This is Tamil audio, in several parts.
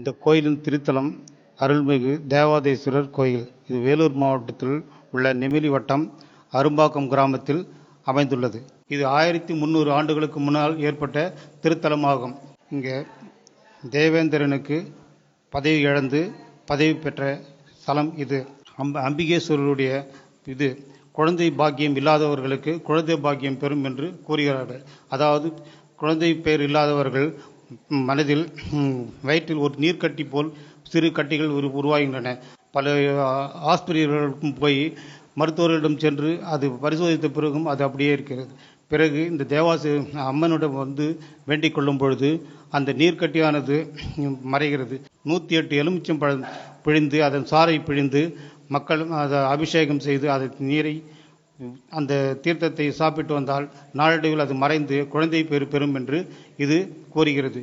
இந்த கோயிலின் திருத்தலம் அருள்மிகு தேவாதேஸ்வரர் கோயில். இது வேலூர் மாவட்டத்தில் உள்ள நெமிலி வட்டம் அரும்பாக்கம் கிராமத்தில் அமைந்துள்ளது. இது ஆயிரத்தி முந்நூறு ஆண்டுகளுக்கு முன்னால் ஏற்பட்ட திருத்தலமாகும். இங்கே தேவேந்திரனுக்கு பதவி இழந்து பதவி பெற்ற ஸ்தலம் இது. அம்ப அம்பிகேஸ்வரருடைய இது. குழந்தை பாக்கியம் இல்லாதவர்களுக்கு குழந்தை பாக்கியம் பெறும் என்று கூறுகிறார்கள். அதாவது குழந்தை பேர் இல்லாதவர்கள் மனதில் வயிற்றில் ஒரு நீர்க்கட்டி போல் சிறு கட்டிகள் உரு உருவாகின்றன. பல ஆஸ்பத்திரிகளுக்கும் போய் மருத்துவர்களிடம் சென்று அது பரிசோதித்த பிறகும் அது அப்படியே இருக்கிறது. பிறகு இந்த தேவாசு அம்மனிடம் வந்து வேண்டிக் கொள்ளும் பொழுது அந்த நீர்க்கட்டியானது மறைகிறது. நூற்றி எட்டு எலுமிச்சம் பழம் பிழிந்து அதன் சாறை பிழிந்து மக்கள் அதை அபிஷேகம் செய்து அதை நீரை அந்த தீர்த்தத்தை சாப்பிட்டு வந்தால் நாளடைவில் அது மறைந்து குழந்தை பேறு பெறும் என்று இது கூறுகிறது.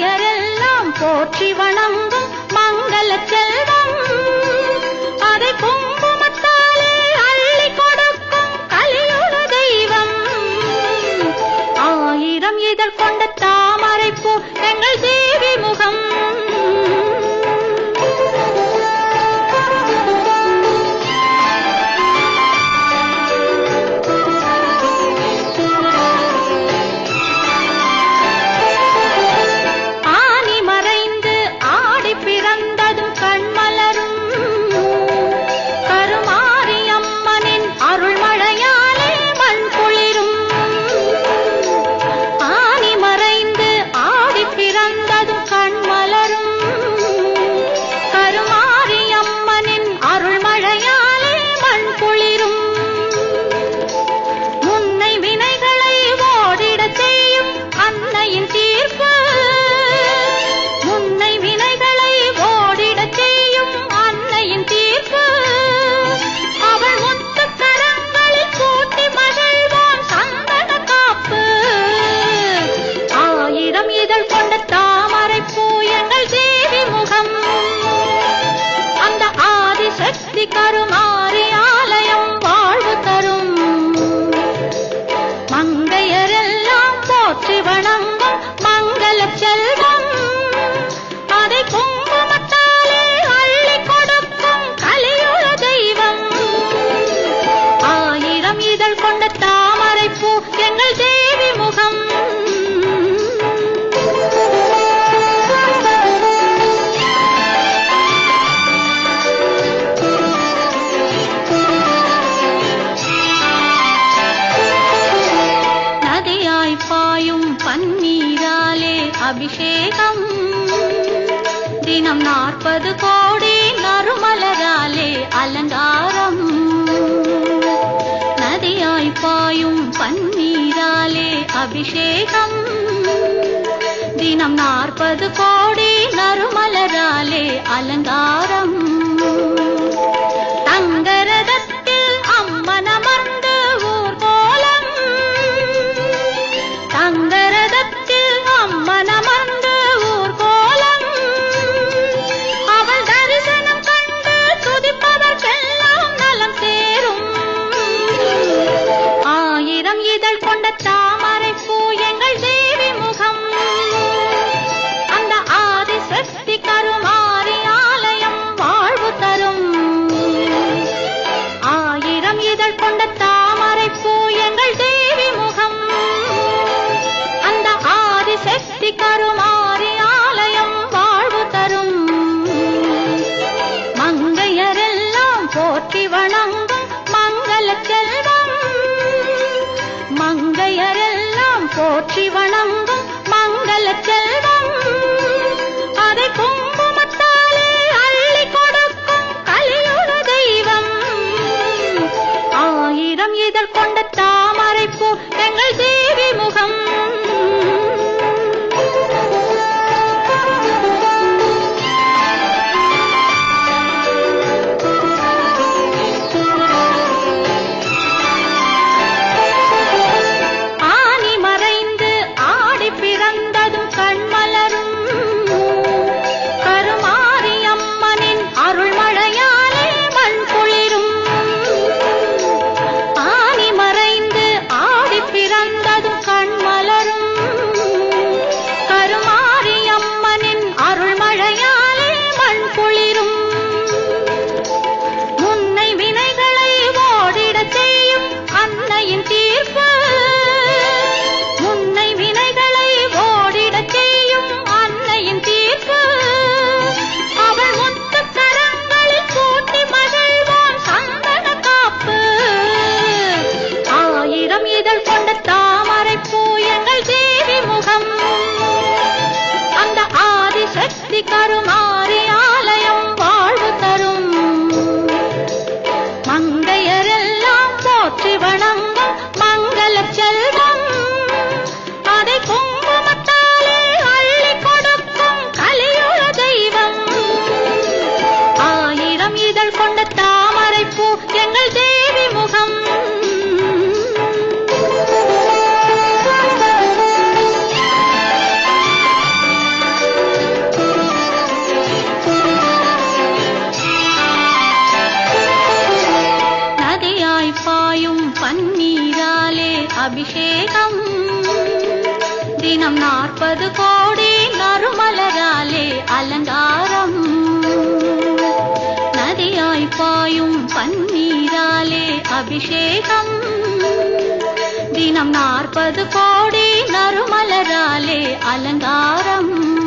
மங்கையரெல்லாம் போற்றி வணங்கும் மங்கள செல்வம். அதை குங்குமத்தாலே அள்ளி கொடுக்கும் கலியுக தெய்வம். ஆயிரம் இதழ் கொண்ட தாமரை பூ எங்கள் அபிஷேகம். தினம் நாற்பது கோடி நறுமலராலே அலங்காரம். தங்கரத முப்பது கோடி நறுமலராலே அலங்காரம்.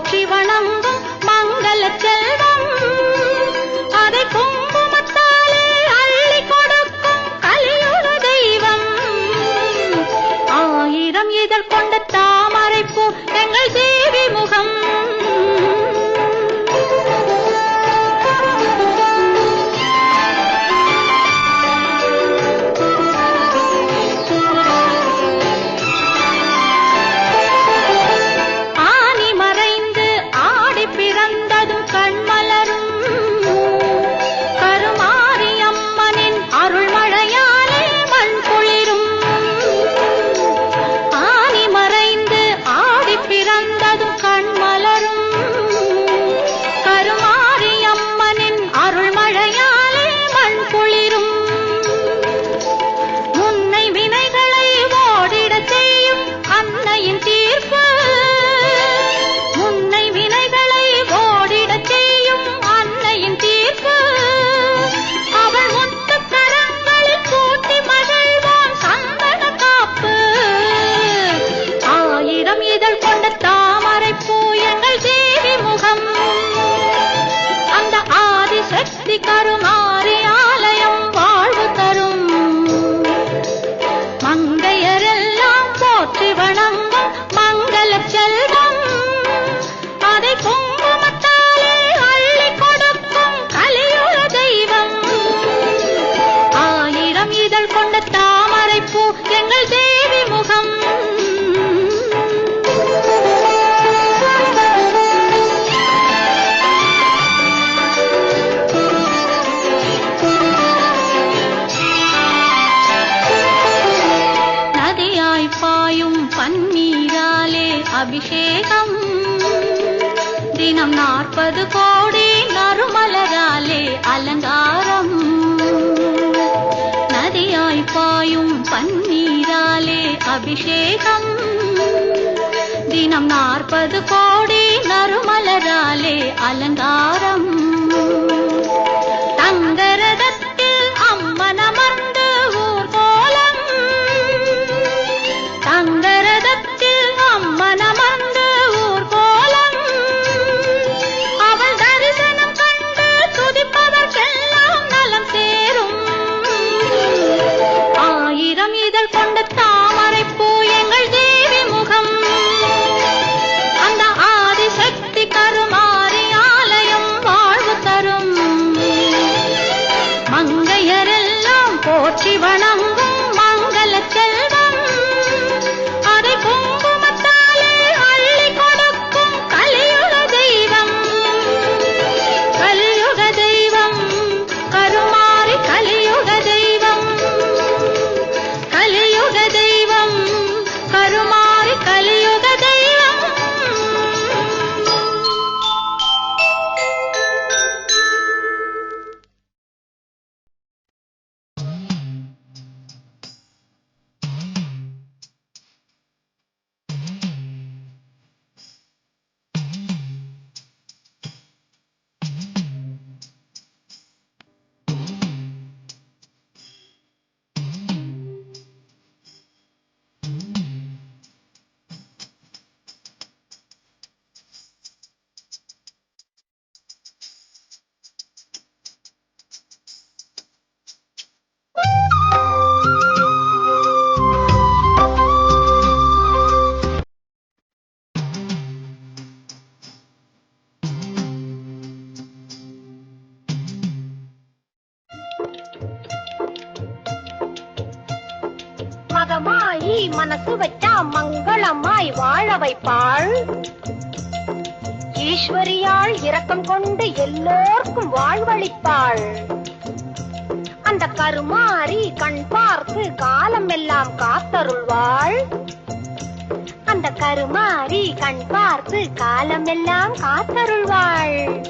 போற்றி வணங்கும் மங்கள செல்வம் அதை குங்குமத்தாலே அள்ளி கொடுக்கும் கலியுக தெய்வம். ஆயிரம் இதழ் கொண்ட அபிஷேகம். தினம் நாற்பது கோடி நறுமலராலே அலங்காரம். போற்றி வனம் வைப்பாள். ஈஸ்வரியாள் இரக்கம் கொண்டு எல்லோருக்கும் வாழ்வழிப்பாள் அந்த கருமாறி கண் பார்த்து காலம் எல்லாம் காத்தருள்வாள். அந்த கருமாறி கண் பார்த்து காலம் எல்லாம் காத்தருள்வாள்.